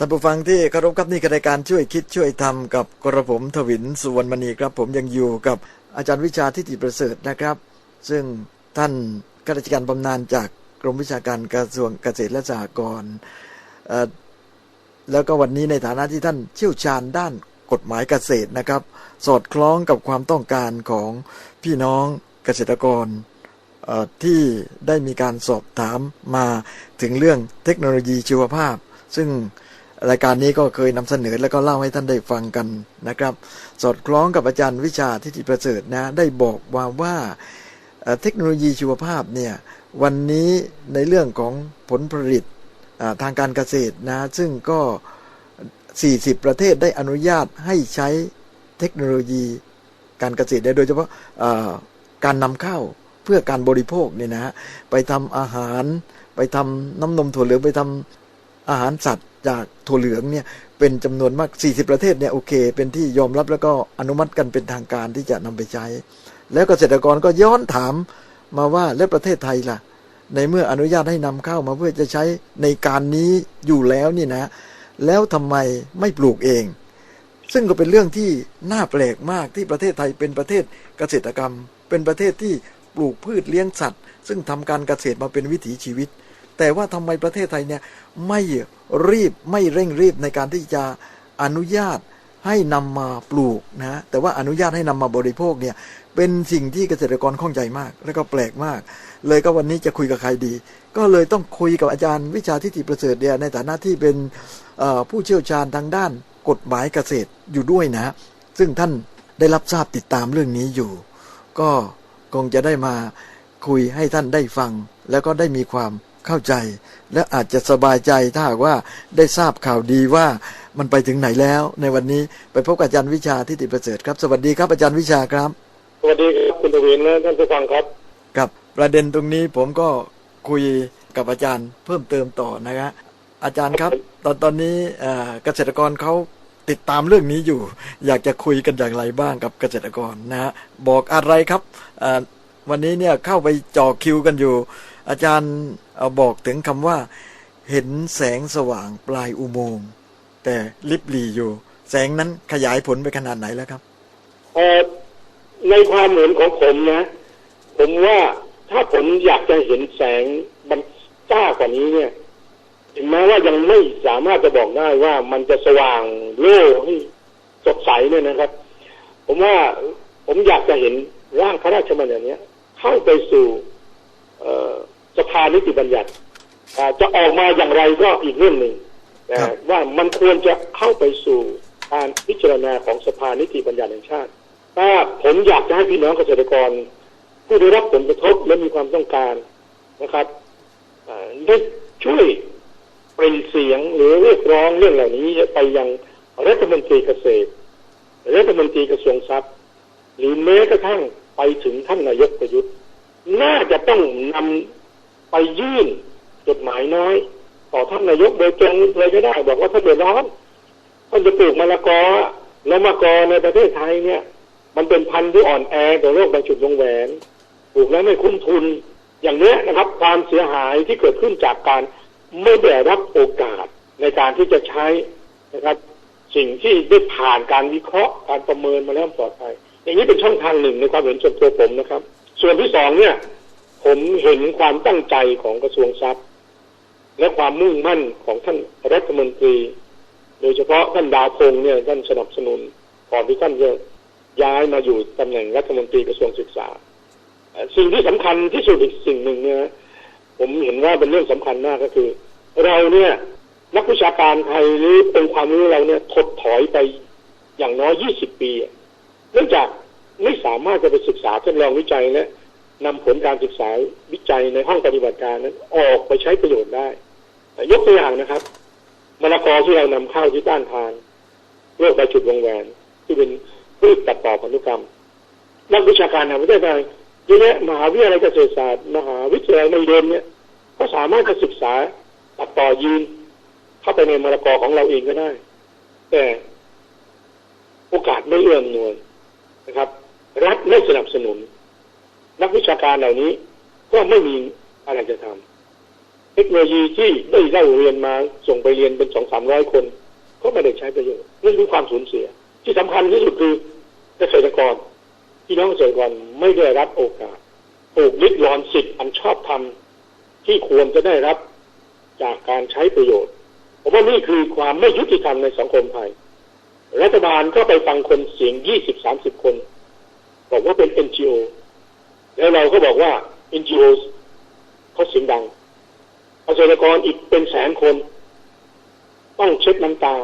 ท่านผู้ฟังที่เคารพครับนี่คือรายการช่วยคิดช่วยทำกับกระผมทวินสุวรรณมณีครับ ผมยังอยู่กับอาจารย์วิชาทิติประเสริฐนะครับ ซึ่งท่านข้าราชการบำนาญจากกรมวิชาการกระทรวงเกษตรและสหกรณ์แล้วก็วันนี้ในฐานะที่ท่านเชี่ยวชาญด้านกฎหมายเกษตรนะครับ สอดคล้องกับความต้องการของพี่น้องเกษตรกรที่ได้มีการสอบถามมาถึงเรื่องเทคโนโลยีชีวภาพ ซึ่ง รายการนี้ก็เคยนำเสนอแล้วก็เล่าให้ท่านได้ฟังกันนะครับ สอดคล้องกับอาจารย์วิชาทิติประเสริฐนะได้บอกว่าว่าเทคโนโลยีชีวภาพเนี่ยวันนี้ในเรื่องของผลผลิตทางการเกษตรนะซึ่งก็ 40 ประเทศได้อนุญาตให้ใช้เทคโนโลยีการเกษตรได้โดยเฉพาะการนำเข้าเพื่อการบริโภคเนี่ยนะฮะไปทำอาหารไปทำน้ำนมถั่วเหลืองไปทำอาหารสัตว์ จากถั่วเหลืองเนี่ยเป็นจำนวนมาก 40 ประเทศเนี่ยโอเค เป็นที่ยอมรับแล้วก็อนุมัติกันเป็นทางการที่จะนำไปใช้ แล้วเกษตรกรก็ย้อนถามมาว่าแล้วประเทศไทยล่ะ ในเมื่ออนุญาตให้นำเข้ามาเพื่อจะใช้ในการนี้อยู่แล้วนี่นะ แล้วทำไมไม่ปลูกเอง ซึ่งก็เป็นเรื่องที่น่าแปลกมากที่ประเทศไทยเป็นประเทศเกษตรกรรม เป็นประเทศที่ปลูกพืชเลี้ยงสัตว์ ซึ่งทำการเกษตรมาเป็นวิถีชีวิต แต่ว่าทำไมประเทศไทยเนี่ยไม่รีบไม่เร่งรีบในการที่จะอนุญาตให้นำมาปลูกนะแต่ว่าอนุญาตให้นำมาบริโภคเนี่ยเป็นสิ่งที่เกษตรกรข้องใจมาก และก็แปลกมาก เลยก็วันนี้จะคุยกับใครดี ก็เลยต้องคุยกับอาจารย์วิชาทิติประเสริฐเนี่ยในฐานะที่เป็นผู้เชี่ยวชาญทางด้านกฎหมายเกษตรอยู่ด้วยนะ ซึ่งท่านได้รับทราบติดตามเรื่องนี้อยู่ ก็คงจะได้มาคุยให้ท่านได้ฟัง แล้วก็ได้มีความ เข้าใจ และอาจจะสบายใจถ้าหากว่าได้ทราบข่าวดีว่ามันไปถึงไหนแล้ว ในวันนี้ไปพบกับอาจารย์วิชาทิติประเสริฐครับ สวัสดีครับอาจารย์วิชาครับ สวัสดีครับคุณทวินและท่านผู้ฟังครับกับประเด็นตรงนี้ผมก็คุยกับอาจารย์เพิ่มเติมต่อนะครับอาจารย์ครับ ตอนตอนนี้เอ่อเกษตรกรเขาติดตามเรื่องนี้อยู่ อยากจะคุยกันอย่างไรบ้างกับเกษตรกรนะฮะบอกอะไรครับเอ่อวันนี้เนี่ยเข้าไปจ่อคิวกันอยู่ อาจารย์บอกถึงคำว่า เห็นแสงสว่างปลายอุโมงค์แต่ลิบหลีอยู่ แสงนั้นขยายผลไปขนาดไหนแล้วครับในความเห็นของผมนะ ผมว่าถ้าผมอยากจะเห็นแสงมันจ้ากว่านี้เนี่ยถึงแม้ว่ายังไม่สามารถจะบอกได้ว่ามันจะสว่างโล่ให้สดใสเนี่ยนะครับ ผมว่าผมอยากจะเห็นร่างพระราชบัญญัติเนี้ยเข้าไปสู่เอ สภานิติบัญญัติอ่าจะออกมาอย่างไรก็อีกเรื่องหนึ่งแต่ครับว่ามันควรจะเข้าไปสู่การพิจารณาของสภานิติบัญญัติแห่งชาติ ถ้าผมอยากจะให้พี่น้องเกษตรกร ผู้ได้รับผลกระทบและมีความต้องการนะครับอ่าได้ช่วยเปล่งเสียงหรือเรียกร้องเรื่องเหล่านี้ไปยังรัฐมนตรีเกษตรรัฐมนตรีกระทรวงทรัพย์ หรือแม้กระทั่งไปถึงท่านนายกประยุทธ์ น่าจะต้องนำ ไปยื่นจดหมายน้อย ต่อท่านนายกโดยตรงเลยก็ได้ บอกว่าท่านเดือดร้อนท่านจะปลูกมะละกอแล้วมะกอในประเทศไทยเนี่ย มันเป็นพันธุ์ที่อ่อนแอต่อโรคใบจุดวงแหวนปลูกแล้วไม่คุ้มทุน อย่างเนี้ยนะครับ ความเสียหายที่เกิดขึ้นจากการไม่ได้รับโอกาสในการที่จะใช้นะครับ สิ่งที่ได้ผ่านการวิเคราะห์การประเมินมาแล้วปลอดภัย อย่างนี้เป็นช่องทางหนึ่งในความเห็นส่วนตัวผมนะครับ ส่วนที่สองเนี่ย ผมเห็นความตั้งใจของกระทรวงทรัพย์ และความมุ่งมั่นของท่านรัฐมนตรี โดยเฉพาะท่านดาวพงษ์เนี่ยท่านสนับสนุนก่อนที่ท่านจะย้ายมาอยู่ตำแหน่งรัฐมนตรีกระทรวงศึกษา สิ่งที่สำคัญที่สุดอีกสิ่งหนึ่งเนี่ยผมเห็นว่าเป็นเรื่องสำคัญมากก็คือ เราเนี่ยนักวิชาการไทยหรือองค์ความรู้เราเนี่ยถดถอยไปอย่างน้อย 20 ปี เนื่องจากไม่สามารถจะไปศึกษาทดลองวิจัยและ นำผลการศึกษาวิจัยในห้องปฏิบัติการนั้น ออกไปใช้ประโยชน์ได้ ยกตัวอย่างนะครับมะละกอที่เรานำเข้าที่ต้านทานโรคใบจุดวงแหวน ที่เป็นพืชตัดต่อพันธุกรรม นักวิชาการแห่งประเทศไทยเยอะแยะมหาวิทยาลัยเกษตรศาสตร์ มหาวิทยาลัยมหิดลเนี่ยก็สามารถจะศึกษาตัดต่อยีนเข้าไปในมะละกอของเราเองก็ได้ แต่โอกาสไม่เอื้อมนวยนะครับ รัฐไม่สนับสนุน นักวิชาการเหล่านี้ ก็ไม่มีอะไรจะทำเทคโนโลยีที่ได้เล่าเรียนมาส่งไปเรียนเป็นสองสามร้อยคน ก็ไม่ได้ใช้ประโยชน์นี่คือความสูญเสีย ที่สำคัญที่สุดคือเกษตรกรพี่น้องเกษตรกรไม่ได้รับโอกาสถูกลิดรอนสิทธิ์อันชอบธรรมที่ควรจะได้รับจากการใช้ประโยชน์ผมว่านี่คือความไม่ยุติธรรมในสังคมไทย รัฐบาลก็ไปฟังคนเสียงยี่สิบสามสิบคน บอกว่าเป็น NGO แล้วเราก็บอกว่า NGO เขาเสียงดังเกษตรกรอีกเป็นแสนคน ต้องเช็ดน้ำตา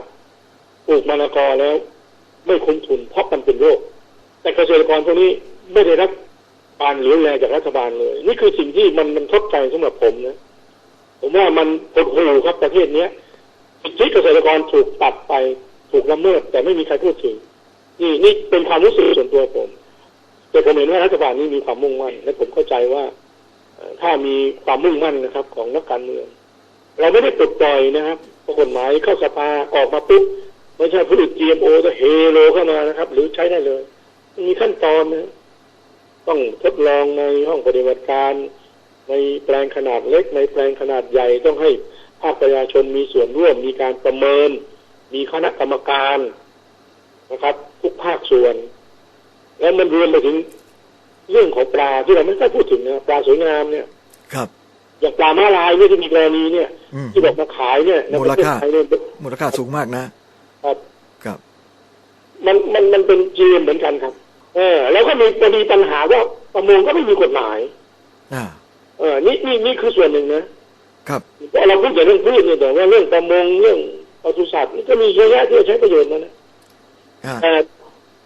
ปลูกมะละกอแล้ว ไม่คุ้มทุนเพราะมันเป็นโรค แต่เกษตรกรพวกนี้ไม่ได้รับการเหลียวแลจากรัฐบาลเลย นี่คือสิ่งที่มันมันทดใจสำหรับผมนะผมว่ามันหดหู่ครับประเทศเนี้ยสิทธิเกษตรกรถูกตัดไปถูกละเมิด แต่ไม่มีใครพูดถึงนี่นี่เป็นความรู้สึกส่วนตัวผม แต่ผมเห็นว่ารัฐบาลนี้มีความมุ่งมั่นและผมเข้าใจว่าถ้ามีความมุ่งมั่นนะครับ ของนักการเมือง เราไม่ได้ปลดปล่อยนะครับพอกฎหมายเข้าสภาออกมาปุ๊บไม่ใช่ผลิต GMO จะเฮโลเข้ามานะครับ หรือใช้ได้เลยมีขั้นตอนนะต้องทดลองในห้องปฏิบัติการ ในแปลงขนาดเล็ก ในแปลงขนาดใหญ่ต้องให้ภาคประชาชนมีส่วนร่วม มีการประเมิน มีคณะกรรมการนะครับ ทุกภาคส่วน แล้วมันรวมไปถึงเรื่องของปลาที่เราไม่ค่อยพูดถึงนะปลาสวยงามเนี่ยครับ อย่างปลาม้าลายเนี่ยที่มีกรณีเนี่ยอืมที่บอกมาขายเนี่ยในประเทศมูลค่าไทยเนี่ยมูลค่าสูงมากนะครับครับ มันมันมันเป็นจีนเหมือนกันครับ เออ แล้วก็มีพอดีปัญหาว่าประมงก็ไม่มีกฎหมาย อ่า เออนี่นี่นี่คือส่วนหนึ่งนะครับเพราะเราพูดแต่เรื่องพืชเนี่ยแต่ว่าเรื่องประมงเรื่องปศุสัตว์นี่ก็มีเยอะแยะที่จะใช้ประโยชน์มานะอ่าแต่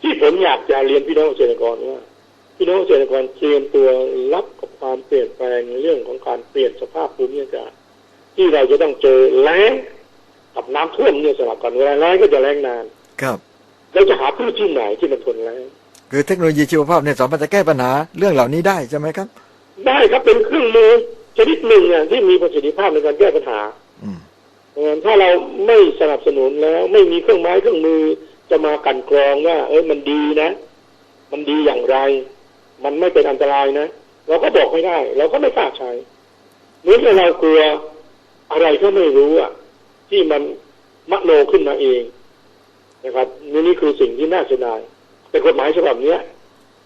ที่ผมอยากจะเรียนพี่น้องเกษตรกรว่าพี่น้องเกษตรกรเตรียมตัวรับกับความเปลี่ยนแปลงในเรื่องของการเปลี่ยนสภาพภูมิอากาศที่เราจะต้องเจอแล้งกับน้ำท่วมเนี่ยสลับกันเวลาแล้งก็จะแล้งนาน ครับเราจะหาพืชที่ไหนที่มันทนแล้งคือเทคโนโลยีชีวภาพเนี่ยสามารถจะแก้ปัญหาเรื่องเหล่านี้ได้ใช่ไหมครับ ได้ครับเป็นเครื่องมือชนิดหนึ่งอะที่มีประสิทธิภาพในการแก้ปัญหา อืมเพราะฉะนั้นถ้าเราไม่สนับสนุนแล้วไม่มีเครื่องไม้เครื่องมือ จะมากันกรองว่า เอ้ยมันดีนะ มันดีอย่างไร มันไม่เป็นอันตรายนะเราก็บอกไม่ได้ เราก็ไม่กล้าใช้เมื่อเรากลัวอะไรก็ไม่รู้อะ ที่มันมโนขึ้นมาเองนะครับนี่นี่คือสิ่งที่น่าเสียดายแต่กฎหมายฉบับนี้ย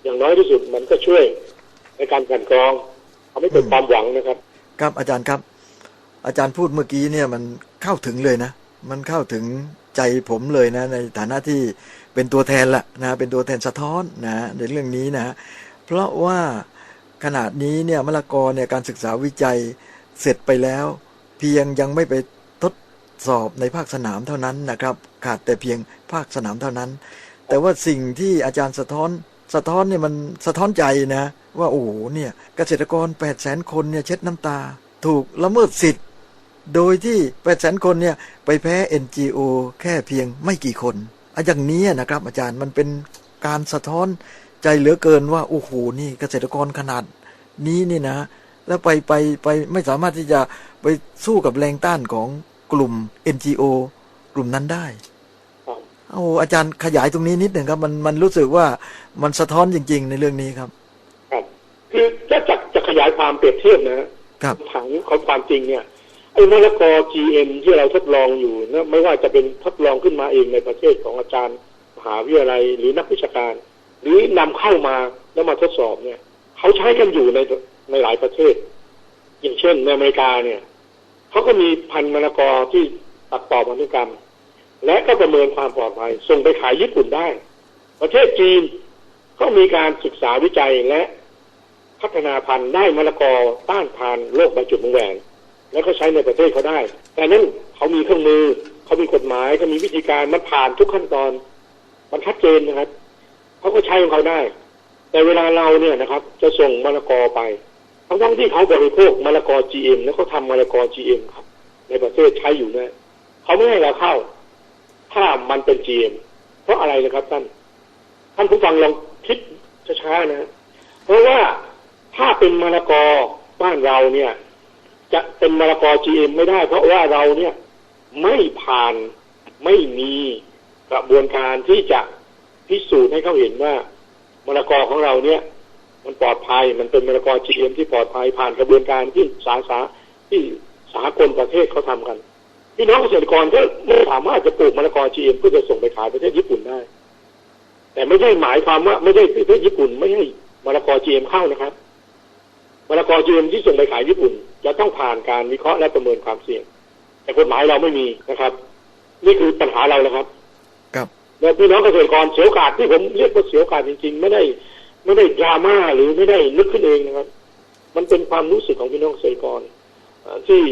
อย่างน้อยที่สุดมันก็ช่วยในการกันกรองทำให้เกิดความหวังนะครับ ครับอาจารย์ครับ อาจารย์พูดเมื่อกี้เนี่ยมันเข้าถึงเลยนะ มันเข้าถึง ใจผมเลยนะในฐานะที่เป็นตัวแทนละนะเป็นตัวแทนสะท้อนนะในเรื่องนี้นะเพราะว่าขนาดนี้เนี่ยมะละกอเนี่ยการศึกษาวิจัยเสร็จไปแล้ว เพียงยังไม่ไปทดสอบในภาคสนามเท่านั้นนะครับ ขาดแต่เพียงภาคสนามเท่านั้น แต่ว่าสิ่งที่อาจารย์สะท้อนสะท้อนเนี่ยมันสะท้อนใจนะ ว่าโอ้โหเนี่ยเกษตรกร8 0 0 0 0 0 คนเนี่ยเช็ดน้ำตา ถูกละเมิดสิทธิ์ โดยที่8 0 0 0 0 0คนเนี่ยไปแพ้ NGO แค่เพียงไม่กี่คนอะอย่างนี้นะครับ อาจารย์มันเป็นการสะท้อนใจเหลือเกินว่า โอ้โหนี่เกษตรกรขนาดนี้นี่นะ แล้วไปไปไปไม่สามารถที่จะไปสู้กับแรงต้านของกลุ่ม NGO กลุ่มนั้นได้ครับโอ้อาจารย์ขยายตรงนี้นิดหนึ่งครับ มันมันรู้สึกว่ามันสะท้อนจริง ๆ ในเรื่องนี้ครับครับคือถ้าจะจะขยายความเปรียบเทียบนะครับผังของความจริงเนี่ย ไอ้มะละกอ GM ที่เราทดลองอยู่นะไม่ว่าจะเป็นทดลองขึ้นมาเองในประเทศของอาจารย์มหาวิทยาลัยหรือนักวิชาการ หรือนำเข้ามาแล้วมาทดสอบเนี่ย เขาใช้กันอยู่ในในหลายประเทศ อย่างเช่นในอเมริกาเนี่ยเขาก็มีพันธุ์มะละกอที่ตัดต่อพันธุกรรม และก็ประเมินความปลอดภัยส่งไปขายญี่ปุ่นได้ ประเทศจีนก็มีการศึกษาวิจัยและพัฒนาพันธุ์ได้มะละกอต้านทานโรคใบจุดวงแหวน แล้วก็ใช้ในประเทศเขาได้ แต่นั้นเขามีเครื่องมือเขามีกฎหมายเขามีวิธีการมันผ่านทุกขั้นตอน มันชัดเจนนะครับเขาก็ใช้ของเขาได้ แต่เวลาเราเนี่ยนะครับ จะส่งมะละกอไปทั้งทั้งที่เขาบริโภคมะละกอ GM แล้วเขาทำมะละกอ GM ครับ ในประเทศใช้อยู่เนี่ยเขาไม่ให้เราเข้า ถ้ามันเป็น GM เพราะอะไรนะครับท่านท่านผู้ฟังลองคิดช้าๆนะ เพราะว่าถ้าเป็นมะละกอบ้านเราเนี่ย จะเป็นมะละกอ GM ไม่ได้ เพราะว่าเราเนี่ยไม่ผ่านไม่มีกระบวนการที่จะพิสูจน์ให้เขาเห็นว่ามะละกอของเราเนี่ย มันปลอดภัยมันเป็นมะละกอ GM ที่ปลอดภัยผ่านกระบวนการที่สาสาที่สากลประเทศเขาทำกันพี่น้องเกษตรกรก็ไม่สามารถจะปลูกมะละกอ GM เพื่อจะส่งไปขายประเทศญี่ปุ่นได้ แต่ไม่ใช่หมายความว่าไม่ใช่ประเทศญี่ปุ่น ไม่ให้มะละกอ GM เข้านะครับมะละกอ GM ที่ส่งไปขายญี่ปุ่น ต้องผ่านการวิเคราะห์และประเมินความเสี่ยง แต่กฎหมายเราไม่มีนะครับ นี่คือปัญหาเรานะครับ ครับแล้วพี่น้องเกษตรกรเสียโอกาสที่ผมเรียกว่าเสียโอกาสจริง ๆ ไม่ได้ไม่ได้ดราม่าหรือไม่ได้นึกขึ้นเองนะครับ มันเป็นความรู้สึกของพี่น้องเกษตรกรเอ่อที่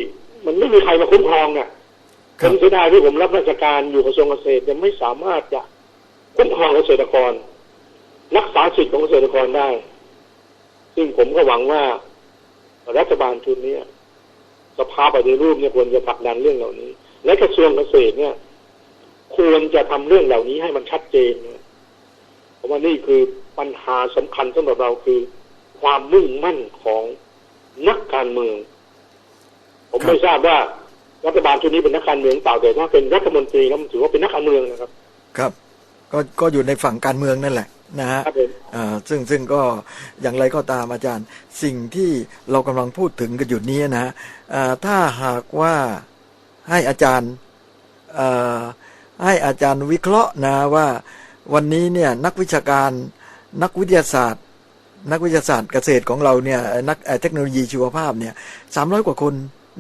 มันไม่มีใครมาคุ้มครองเนี่ยคผรับมเสียดายที่ผมรับราชการอยู่กระทรวงเกษตรยังไม่สามารถจะคุ้มครองเกษตรกร รักษาสิทธิของเกษตรกรได้ ซึ่งผมก็หวังว่ารัฐบาลชุดนี้ สภาปฏิรูปเนี่ยควรจะผลักดันเรื่องเหล่านี้ และกระทรวงเกษตรเนี่ย ควรจะทำเรื่องเหล่านี้ให้มันชัดเจนนะเพราะว่านี่คือปัญหาสำคัญสำหรับเราคือ ความมุ่งมั่นของนักการเมือง ผมไม่ทราบว่ารัฐบาลชุดนี้เป็นนักการเมืองเปล่าแต่ถ้าเป็นรัฐมนตรีแล้วมันถือว่าเป็นนักการเมืองนะครับ ครับ ก็ก็อยู่ในฝั่งการเมืองนั่นแหละ นะฮะครับผมอ่าซึ่งซึ่งก็อย่างไรก็ตามอาจารย์ สิ่งที่เรากำลังพูดถึงกันอยู่นี้นะฮะอ่าถ้าหากว่าให้อาจารย์อ่าให้อาจารย์วิเคราะห์นะว่าวันนี้เนี่ยนักวิชาการนักวิทยาศาสตร์ นักวิทยาศาสตร์เกษตรของเราเนี่ยเอ่อนักเอ่อเทคโนโลยีชีวภาพเนี่ยสามร้อยกว่าคน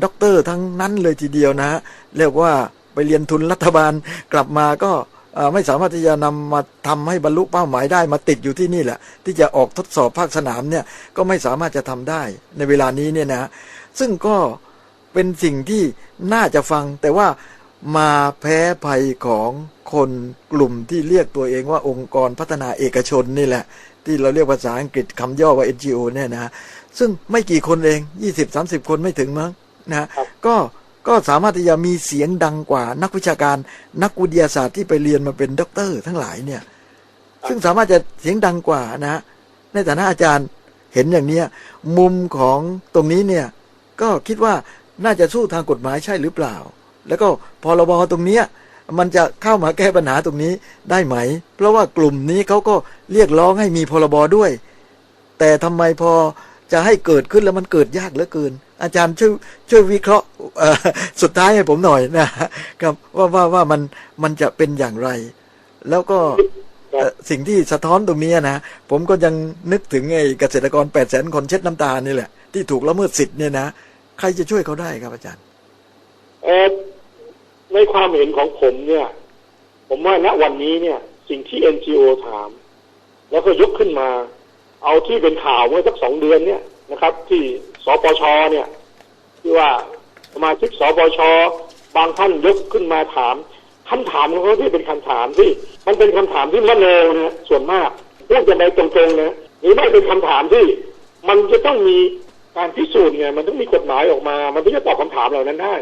ด็อกเตอร์ทั้งนั้นเลยทีเดียวนะฮะเรียกว่าไปเรียนทุนรัฐบาลกลับมาก็เอ่อ ไม่สามารถที่จะนำมาทำให้บรรลุเป้าหมายได้มาติดอยู่ที่นี่แหละ ที่จะออกทดสอบภาคสนามเนี่ยก็ไม่สามารถจะทำได้ในเวลานี้เนี่ยนะซึ่งก็เป็นสิ่งที่น่าจะฟังแต่ว่ามาแพ้ภัยของคนกลุ่มที่เรียกตัวเองว่าองค์กรพัฒนาเอกชนนี่แหละ ที่เราเรียกภาษาอังกฤษคำย่อว่า NGO เนี่ยนะ ซึ่งไม่กี่คนเอง 20-30 คนไม่ถึงมั้งนะก็ ก็สามารถที่จะมีเสียงดังกว่านักวิชาการนักวิทยาศาสตร์ที่ไปเรียนมาเป็นด็อกเตอร์ ทั้งหลายเนี่ย ซึ่งสามารถจะเสียงดังกว่านะในฐานะอาจารย์เห็นอย่างเนี้ยมุมของตรงนี้เนี่ย ก็คิดว่าน่าจะสู้ทางกฎหมายใช่หรือเปล่า แล้วก็พรบตรงเนี้ยมันจะเข้ามาแก้ปัญหาตรงนี้ได้ไหม เพราะว่ากลุ่มนี้เขาก็เรียกร้องให้มีพรบด้วย แต่ทำไมพอจะให้เกิดขึ้นแล้วมันเกิดยากเหลือเกิน อาจารย์ช่วยช่วยวิเคราะห์เอ่อสุดท้ายให้ผมหน่อยนะครับว่าว่าว่ามันมันจะเป็นอย่างไร แล้วก็ครับเอ่อสิ่งที่สะท้อนตรงนี้นะ ผมก็ยังนึกถึงไอ้เกษตรกรแปดแสนคนเช็ดน้ำตานี่แหละ ที่ถูกละเมิดสิทธิ์เนี่ยนะ ใครจะช่วยเขาได้ครับอาจารย์เอ่อในความเห็นของผมเนี่ย ผมว่าณวันนี้เนี่ย สิ่งที่ NGO ถาม แล้วก็ยกขึ้นมา เอาที่เป็นข่าวเมื่อสักสองเดือนเนี่ย นะครับ ที่สปชเนี่ยที่ว่าสมาชิกสปชบางท่านยกขึ้นมาถามคำถามของเขาที่เป็นคำถามที่ มันเป็นคำถามที่มโนนะส่วนมากพูดกันไปตรงๆนะหรือไม่เป็นคำถามที่ มันจะต้องมีการพิสูจน์ไงมันต้องมีกฎหมายออกมา มันถึงจะตอบคำถามเหล่านั้นได้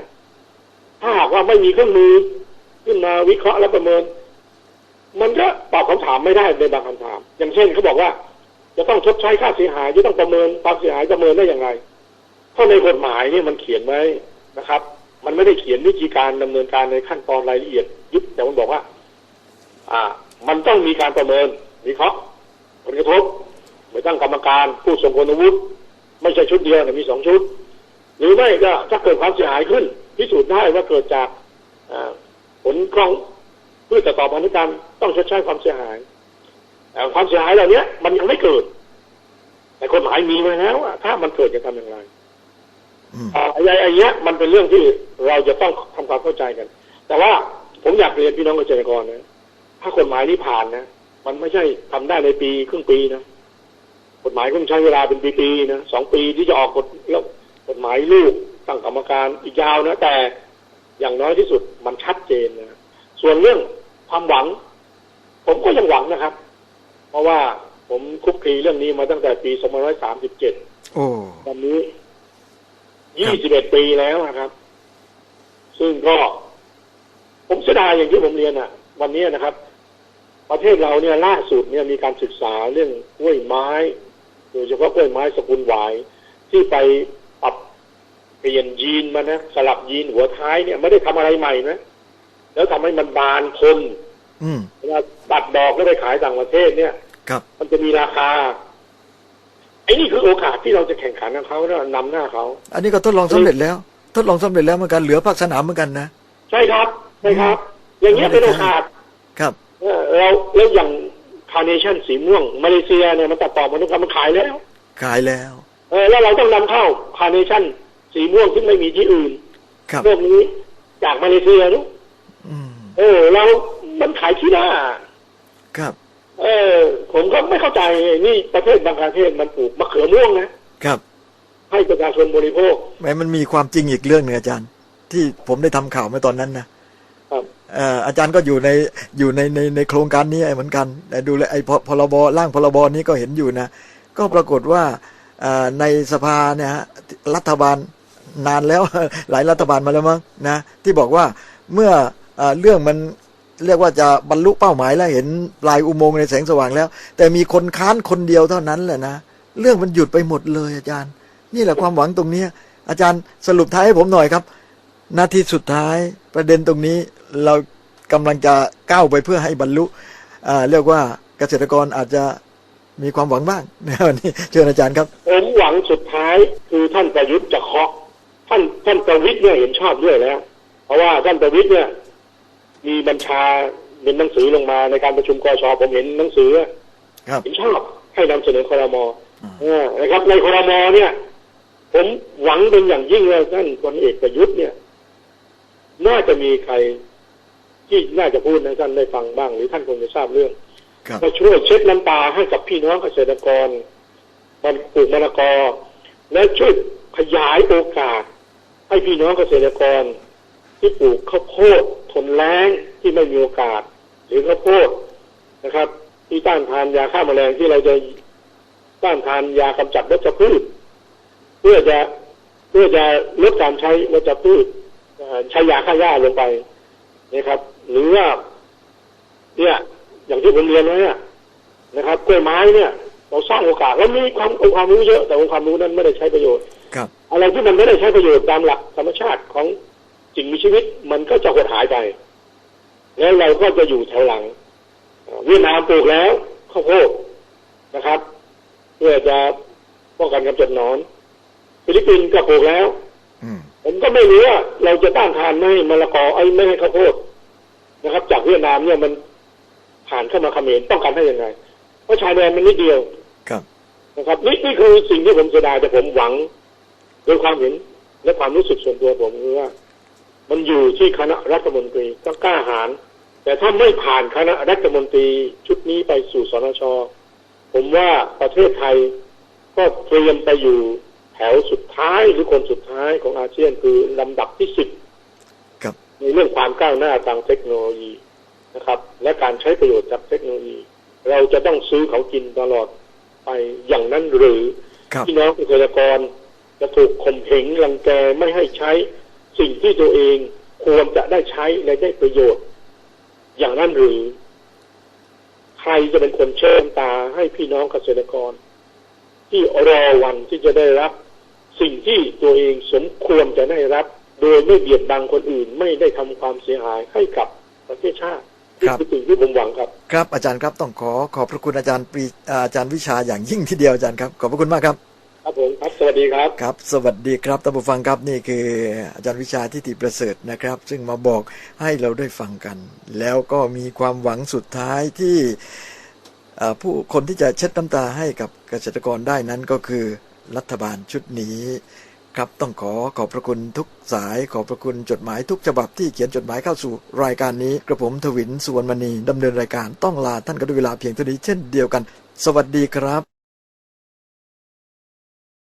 ถ้าหากว่าไม่มีเครื่องมือขึ้นมาวิเคราะห์และประเมิน มันก็ตอบคำถามไม่ได้ในบางคำถาม อย่างเช่นเขาบอกว่า จะต้องชดใช้ค่าเสียหายจะต้องประเมินความเสียหายประเมินได้อย่างไรเพราะในกฎหมายเนี่ยมันเขียนไว้นะครับ มันไม่ได้เขียนวิธีการดำเนินการในขั้นตอนรายละเอียดยิบแต่มันบอกว่า อ่า มันต้องมีการประเมินวิเคราะห์ผลกระทบไม่ตั้งกรรมการผู้ทรงคุณวุฒิไม่ใช่ชุดเดียวแต่มีสองชุด หรือไม่ก็ถ้าเกิดความเสียหายขึ้นพิสูจน์ได้ว่าเกิดจากอ่าผลของเพืชต่อพันธุกรรมต้องชดใช้ความเสียหาย ความเสียหายเหล่านี้มันยังไม่เกิด แต่กฎหมายมีไว้แล้วว่าถ้ามันเกิดจะทำอย่างไรอืมอ่าไอ้ไอ้เนี้ย มันเป็นเรื่องที่เราจะต้องทำความเข้าใจกัน แต่ว่าผมอยากเรียนพี่น้องเกษตรกรนะถ้ากฎหมายนี้ผ่านนะมันไม่ใช่ทำได้ในปีครึ่งปีนะกฎหมายต้องใช้เวลาเป็นปีๆนะสองปีที่จะออกกฎแล้วกฎหมายลูกตั้งกรรมการอีกยาวนะแต่อย่างน้อยที่สุดมันชัดเจนนะส่วนเรื่องความหวัง ผมก็ยังหวังนะครับ เพราะว่าผมคลุกคลีเรื่องนี้มาตั้งแต่ปี 2537 โอ้ตอนนี้ 21 ปีแล้วนะครับ ซึ่งก็ ผมเสียดายอย่างที่ผมเรียนอะ วันนี้นะครับ ประเทศเราเนี่ยล่าสุดเนี่ยมีการศึกษาเรื่องกล้วยไม้ โดยเฉพาะกล้วยไม้สกุลหวาย ที่ไปปรับเปลี่ยนยีนมานะสลับยีนหัวท้ายเนี่ยไม่ได้ทำอะไรใหม่นะ แล้วทำให้มันบานทนอืม เวลาตัดดอกแล้วไปขายต่างประเทศเนี่ย ครับ มันจะมีราคาไอ้นี่คือโอกาสที่เราจะแข่งขันกับเขาแล้วนำหน้าเขา อันนี้ก็ทดลองสำเร็จแล้วททดลองสำเร็จแล้วเหมือนกันเหลือภาคสนามเหมือนกันนะ ใช่ครับใช่ครับ อย่างเงี้ยเป็นโอกาส ครับเออเราแล้วอย่างคาร์เนชั่นสีม่วงมาเลเซียเนี่ยมันตัดต่อมันทุกคนมันขายแล้ว ขายแล้ว เออแล้วเราต้องนำเข้าคาร์เนชั่นสีม่วงซึ่งไม่มีที่อื่น ครับโลกนี้จากมาเลเซียนุอืมเออเรา มันขายที่หน้า ครับ เออ ผมก็ไม่เข้าใจนี่ประเทศบางประเทศมันปลูกมะเขือม่วงนะครับ ให้ประชาชนบริโภคแม้มันมีความจริงอีกเรื่องหนึ่งอาจารย์ ที่ผมได้ทำข่าวเมื่อตอนนั้นนะครับเอ่ออาจารย์ก็อยู่ในอยู่ในในในโครงการนี้เหมือนกันแต่ดูแลไอ้พพรบร่างพรบนี้ก็เห็นอยู่นะ ก็ปรากฏว่าเอ่อในสภาเนี่ยฮะรัฐบาลนานแล้วหลายรัฐบาลมาแล้วมั้งนะที่บอกว่าเมื่อเอ่อเรื่องมัน เรียกว่าจะบรรลุเป้าหมายแล้วเห็นปลายอุโมงค์ในแสงสว่างแล้ว แต่มีคนค้านคนเดียวเท่านั้นแหละนะ เรื่องมันหยุดไปหมดเลยอาจารย์ นี่แหละความหวังตรงนี้ อาจารย์สรุปท้ายให้ผมหน่อยครับ นาทีสุดท้ายประเด็นตรงนี้เรากำลังจะก้าวไปเพื่อให้บรรลุเรียกว่าเกษตรกรอาจจะมีความหวังบ้างนวันนี้เชิญอาจารย์ครับผมหวังสุดท้ายคือท่านประยุทธ์จะเคาะท่านท่านประวิตยเนี่ยเห็นชอบด้วยแล้ว เพราะว่าท่านประวิตยเนี่ย มีบัญชาเป็นหนังสือลงมาในการประชุมกชผมเห็นหนังสือครับเห็นชอบให้นำเสนอคอรมอเออนะครับ ในคอรมอเนี่ย ผมหวังเป็นอย่างยิ่งว่าท่านพลเอกประยุทธ์เนี่ย น่าจะมีใครที่น่าจะพูดให้ท่านได้ฟังบ้าง หรือท่านคงจะทราบเรื่องครับมาช่วยเช็ดน้ำตาให้กับพี่น้องเกษตรกรมันปลูกมะละกอ และช่วยขยายโอกาสให้พี่น้องเกษตรกร ที่ปลูกข้าวโพดทนแล้งที่ไม่มีโอกาส หรือข้าวโพดนะครับ ที่ต้านทานยาฆ่าแมลงที่เราจะต้านทานยากำจัดวัชพืชเพื่อจะเพื่อจะลดการใช้วัชพืชเอ่อใช้ยาฆ่าหญ้าลงไปนะครับ หรือว่าเนี่ย อย่างที่ผมเรียนไว้อะนะครับกล้วยไม้เนี่ยเราสร้างโอกาสแล้วมีความองค์ความรู้เยอะแต่องค์ความรู้นั้นไม่ได้ใช้ประโยชน์ครับอะไรที่มันไม่ได้ใช้ประโยชน์ตามหลักธรรมชาติของ สิ่งมีชีวิตมันก็จะหดหายไป แล้วเราก็จะอยู่แถวหลังเอ่อเวียดนามปลูกแล้วข้าวโพดนะครับ เพื่อจะป้องกันกำจัดหนอน ฟิลิปปินส์ก็ปลูกแล้วอืมผมก็ไม่รู้ว่าเราจะต้านทานไม่ให้มะละกอไอ้ยไม่ให้ข้าวโพดนะครับ จากเวียดนามเนี่ยมันผ่านเข้ามาเขมรป้องกันได้ยังไง เพราะชายแดนมันนิดเดียวครับนะครับนี่นี่คือสิ่งที่ผมเสียดายแต่ผมหวังโดยความเห็นและความรู้สึกส่วนตัวผมคือว่า มันอยู่ที่คณะรัฐมนตรีต้องกล้าหาญแต่ถ้าไม่ผ่านคณะรัฐมนตรีชุดนี้ไปสู่สนช ผมว่าประเทศไทยก็เตรียมไปอยู่แถวสุดท้ายหรือคนสุดท้ายของอาเซียนคือลำดับที่สิบครับในเรื่องความก้าวหน้าทางเทคโนโลยีนะครับ และการใช้ประโยชน์จากเทคโนโลยี เราจะต้องซื้อเขากินตลอดไปอย่างนั้นหรือครับพี่น้องเกษตรกรจะถูกข่มเหงรังแกไม่ให้ใช้ สิ่งที่ตัวเองควรจะได้ใช้และได้ประโยชน์ อย่างนั้นหรือ ใครจะเป็นคนเชิญตาให้พี่น้องเกษตรกร ที่รอวันที่จะได้รับ สิ่งที่ตัวเองสมควรจะได้รับ โดยไม่เบียดบังคนอื่นไม่ได้ทำความเสียหายให้กับประเทศชาตินี่ครับคือสิ่งที่ผมหวังครับครับ อาจารย์ครับต้องขอขอบพระคุณอาจารย์ปรีอ่าอาจารย์วิชาอย่างยิ่งทีเดียวอาจารย์ครับ ขอบพระคุณมากครับครับผมครับ สวัสดีครับครับ สวัสดีครับท่านผู้ฟังครับนี่คือ อาจารย์วิชาทิติประเสริฐนะครับ ซึ่งมาบอกให้เราได้ฟังกัน แล้วก็มีความหวังสุดท้ายที่ผู้คนที่จะเช็ดน้ำตาให้กับเกษตรกรได้นั้นก็คือรัฐบาลชุดนี้ครับต้องขอขอบพระคุณทุกสายขอบพระคุณจดหมายทุกฉบับที่เขียนจดหมายเข้าสู่รายการนี้ กระผมทวินสุวรรณมณีดำเนินรายการต้องลาท่านกันด้วยเวลาเพียงเท่านี้เช่นเดียวกัน สวัสดีครับ